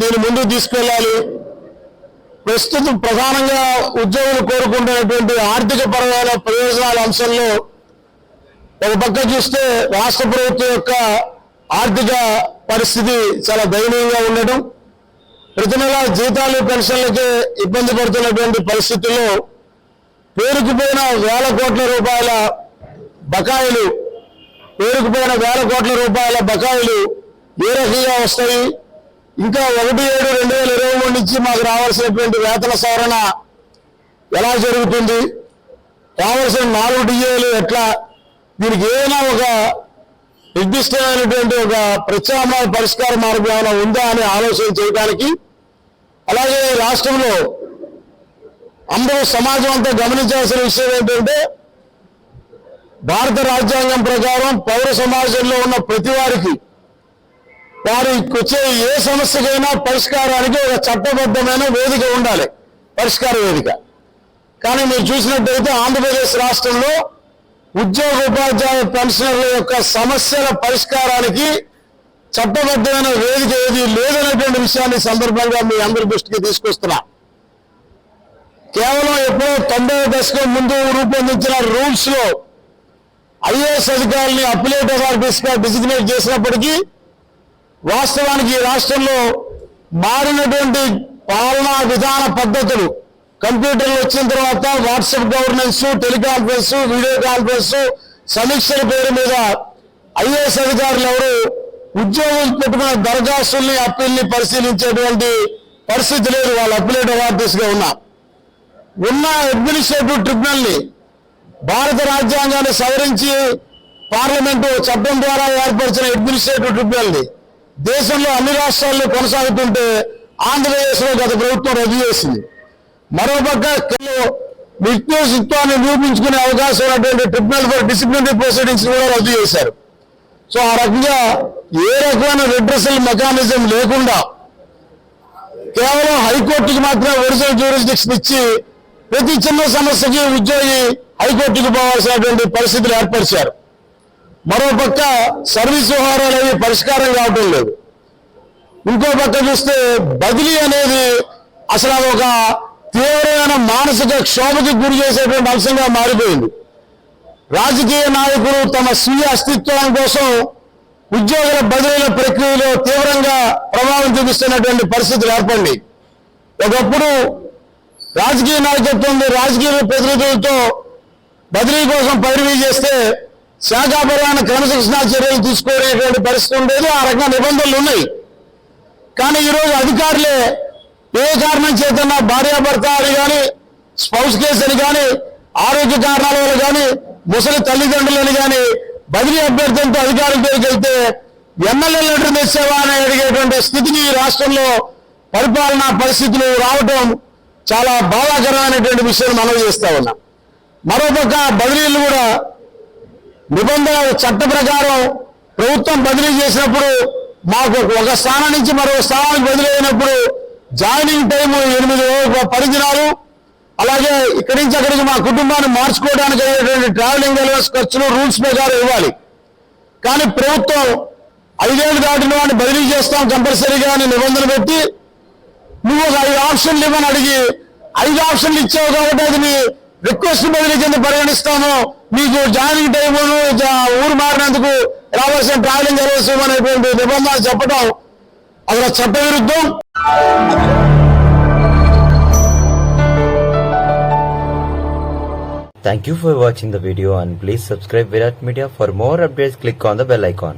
దీన్ని ముందుకు తీసుకెళ్ళాలి? ప్రస్తుతం ప్రధానంగా ఉద్యోగులు కోరుకుంటున్నటువంటి ఆర్థిక పరమైన ప్రయోజనాల అంశంలో ఒక పక్క చూస్తే రాష్ట్ర ప్రభుత్వం యొక్క ఆర్థిక పరిస్థితి చాలా దయనీయంగా ఉండటం ప్రతి నెల జీతాలు పెన్షన్లకే ఇబ్బంది పడుతున్నటువంటి పరిస్థితుల్లో పేరుకుపోయిన వేల కోట్ల రూపాయల బకాయిలు పేరుకుపోయిన వేల కోట్ల రూపాయల బకాయిలు ఏ వస్తాయి. ఇంకా ఒకటి ఏడు రెండు వేల ఇరవై మూడు నుంచి మాకు రావాల్సినటువంటి వేతన సవరణ ఎలా జరుగుతుంది? రావాల్సిన నాలుగు డిఏలు ఎట్లా? దీనికి ఏదైనా ఒక నిర్దిష్టమైనటువంటి ఒక ప్రత్యామ్నాయ పరిష్కార మార్గం ఏమైనా ఉందా అని ఆలోచన చేయడానికి? అలాగే రాష్ట్రంలో అందరూ సమాజం అంతా గమనించాల్సిన విషయం ఏంటంటే భారత రాజ్యాంగం ప్రకారం పౌర సమాజంలో ఉన్న ప్రతి వారికి వారికి వచ్చే ఏ సమస్యకైనా పరిష్కారానికి ఒక చట్టబద్ధమైన వేదిక ఉండాలి. పరిష్కార వేదిక. కానీ మీరు చూసినట్టయితే ఆంధ్రప్రదేశ్ రాష్ట్రంలో ఉద్యోగ ఉపాధ్యాయ పెన్షనర్ల యొక్క సమస్యల పరిష్కారానికి చట్టబద్ధమైన వేదిక ఏది లేదనేటువంటి విషయాన్ని సందర్భంగా మీ అందరి దృష్టికి తీసుకొస్తున్నా. కేవలం ఎప్పుడో తొంభై దశకం ముందు రూపొందించిన రూల్స్లో ఐఏఎస్ అధికారుల్ని అప్లేట్ అథారిటీస్గా డిజిగ్నేట్ చేసినప్పటికీ వాస్తవానికి ఈ రాష్ట్రంలో మారినటువంటి పాలనా విధాన పద్ధతులు కంప్యూటర్లు వచ్చిన తర్వాత WhatsApp governance teleconference video conference సమీక్షల పేరు మీద ఐఏఎస్ అధికారులు ఎవరు ఉద్యోగం పెట్టుకున్న దరఖాస్తుల్ని అప్పీల్ని పరిశీలించేటువంటి పరిస్థితి లేదు. వాళ్ళు అప్లేట్ అథారిటీస్గా ఉన్నా. ఉన్న అడ్మినిస్ట్రేటివ్ ట్రిబ్యునల్ని భారత రాజ్యాంగాన్ని సవరించి పార్లమెంటు చట్టం ద్వారా ఏర్పరిచిన అడ్మినిస్ట్రేటివ్ ట్రిబ్యునల్ని దేశంలో అన్ని రాష్ట్రాల్లో కొనసాగుతుంటే ఆంధ్రప్రదేశ్లో గత ప్రభుత్వం రద్దు చేసింది. మరోపక్క నిత్యోసిత్వాన్ని నిరూపించుకునే అవకాశం ఉన్నటువంటి ట్రిబ్యునల్ ఫర్ డిసిప్లినరీ ప్రొసీడింగ్స్ కూడా రద్దు చేశారు. సో ఆ రకంగా ఏ రకమైన రిడ్రసల్ మెకానిజం లేకుండా కేవలం హైకోర్టుకి మాత్రమే ఒరిజినల్ జ్యూరిస్డిక్షన్ ఇచ్చి ప్రతి చిన్న సమస్యకి ఉద్యోగి హైకోర్టుకు పోవాల్సినటువంటి పరిస్థితులు ఏర్పరిచారు. మరోపక్క సర్వీస్ వ్యవహారాలు అవి పరిష్కారం కావటం లేదు. ఇంకో పక్క చూస్తే బదిలీ అనేది అసలు అది ఒక తీవ్రమైన మానసిక క్షోభకి గురి చేసేటువంటి అంశంగా మారిపోయింది. రాజకీయ నాయకులు తమ స్వీయ అస్తిత్వం కోసం ఉద్యోగుల బదిలీల ప్రక్రియలో తీవ్రంగా ప్రభావం చూపిస్తున్నటువంటి పరిస్థితులు ఏర్పడి ఒకప్పుడు రాజకీయ నాయకత్వం రాజకీయ ప్రతినిధులతో బదిలీ కోసం పైరవీ చేస్తే శాఖాపరమైన క్రమశిక్షణా చర్యలు తీసుకోలేటువంటి పరిస్థితి ఉండేది. ఆ రకంగా నిబంధనలు ఉన్నాయి. కానీ ఈరోజు అధికారులే ఏ కారణం చేతన్నా భార్యాభర్త అని కానీ స్పౌస్ కేసు అని కానీ ఆరోగ్య కారణాల వల్ల కానీ ముసలి తల్లిదండ్రులని కానీ బదిలీ అభ్యర్థులతో అధికారుల పేరుకి వెళ్తే ఎమ్మెల్యే లెటర్ తెచ్చేవా అని అడిగేటువంటి స్థితిని ఈ రాష్ట్రంలో పరిపాలనా పరిస్థితులు రావటం చాలా బాధాకరమైనటువంటి విషయాన్ని మనం చేస్తా ఉన్నాం. మరోపక్క బదిలీలు కూడా నిబంధన చట్ట ప్రకారం ప్రభుత్వం బదిలీ చేసినప్పుడు మాకు ఒక స్థానం నుంచి మరో స్థానానికి బదిలీ అయినప్పుడు జాయినింగ్ టైము ఎనిమిది పది దినాలు అలాగే ఇక్కడి నుంచి అక్కడికి మా కుటుంబాన్ని మార్చుకోవడానికి అయ్యేటువంటి ట్రావెలింగ్ అలవెన్స్ ఖర్చులు రూల్స్ ప్రకారం ఇవ్వాలి. కానీ ప్రభుత్వం ఐదేళ్ళు దాటిన వాడిని బదిలీ చేస్తాం కంపల్సరీగా అని నిబంధన పెట్టి నువ్వు ఒక ఐదు ఆప్షన్లు ఇవ్వని అడిగి ఐదు ఆప్షన్లు ఇచ్చావు కాబట్టి అది నీ రిక్వెస్ట్ బదిలీ కింద పరిగణిస్తాము మీకు జాయినింగ్ టైము ఊరు మారినందుకు రావాల్సిన ట్రావెలింగ్ అలవెన్స్ అనేటువంటి నిబంధనలు చెప్పడం అసలు చట్టవిరుద్ధం Thank you for watching the video and please subscribe Virat Media for more updates click on the bell icon.